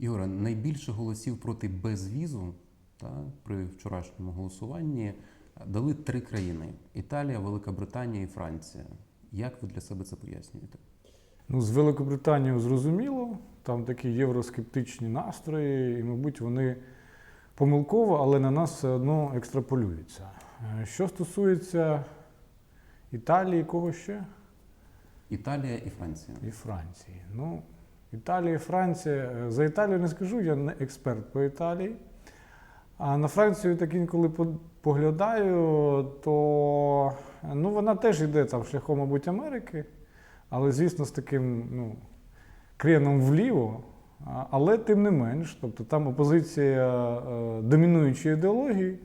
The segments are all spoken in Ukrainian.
Ігоре, найбільше голосів проти безвізу та, при вчорашньому голосуванні дали три країни: Італія, Велика Британія і Франція. Як ви для себе це пояснюєте? Ну, з Великобританією зрозуміло, там такі євроскептичні настрої, і, мабуть, вони помилково, але на нас все одно екстраполюються. Е, Що стосується Італії, кого ще? Італія і Франція. І Франції. Ну, Італія Франція. е, За Італію не скажу, я не експерт по Італії. А на Францію так інколи поглядаю, то ну, вона теж йде там шляхом, мабуть, Америки, але, звісно, з таким ну, креном вліво. Але тим не менш, тобто там опозиція е, домінуючої ідеології,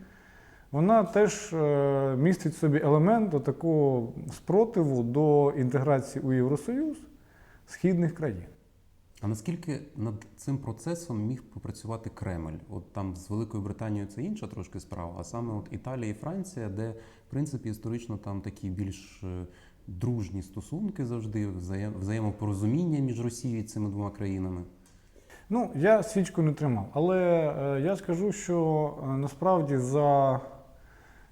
вона теж е, містить в собі елемент такого спротиву до інтеграції у Євросоюз східних країн. А наскільки над цим процесом міг попрацювати Кремль? От там з Великою Британією це інша трошки справа, а саме от Італія і Франція, де в принципі історично там такі більш е, дружні стосунки завжди, взаєм- взаємопорозуміння між Росією і цими двома країнами. Ну, я свічку не тримав, але е, я скажу, що е, насправді за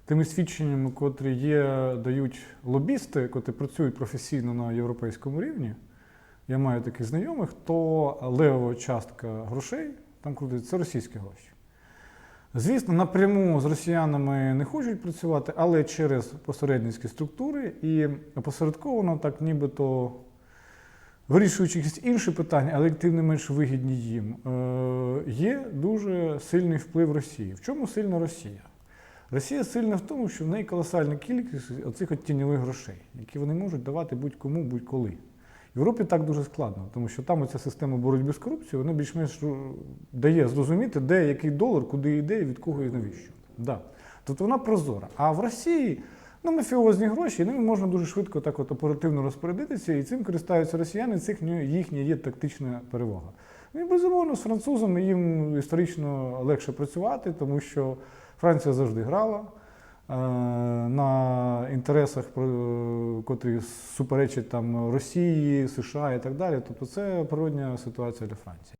тими свідченнями, котрі є, дають лобісти, котрі працюють професійно на європейському рівні, я маю таких знайомих, то левова частка грошей там крутиться, це російські гроші. Звісно, напряму з росіянами не хочуть працювати, але через посередницькі структури і опосередковано так нібито вирішуючи якісь інші питання, але тим не менш вигідні їм, е, є дуже сильний вплив Росії. В чому сильна Росія? Росія сильна в тому, що в неї колосальна кількість оцих от тіньових грошей, які вони можуть давати будь-кому, будь-коли. В Європі так дуже складно, тому що там оця система боротьби з корупцією, вона більш-менш е, дає зрозуміти, де який долар, куди йде, і від кого і навіщо. Да. Тобто вона прозора. А в Росії ну, мафіозні гроші, ними можна дуже швидко так от оперативно розпорядитися, і цим користаються росіяни, цих їхня є тактична перевага. Ну і безумовно, з французами їм історично легше працювати, тому що Франція завжди грала на інтересах, котрі суперечать там Росії, США і так далі. Тобто це природня ситуація для Франції.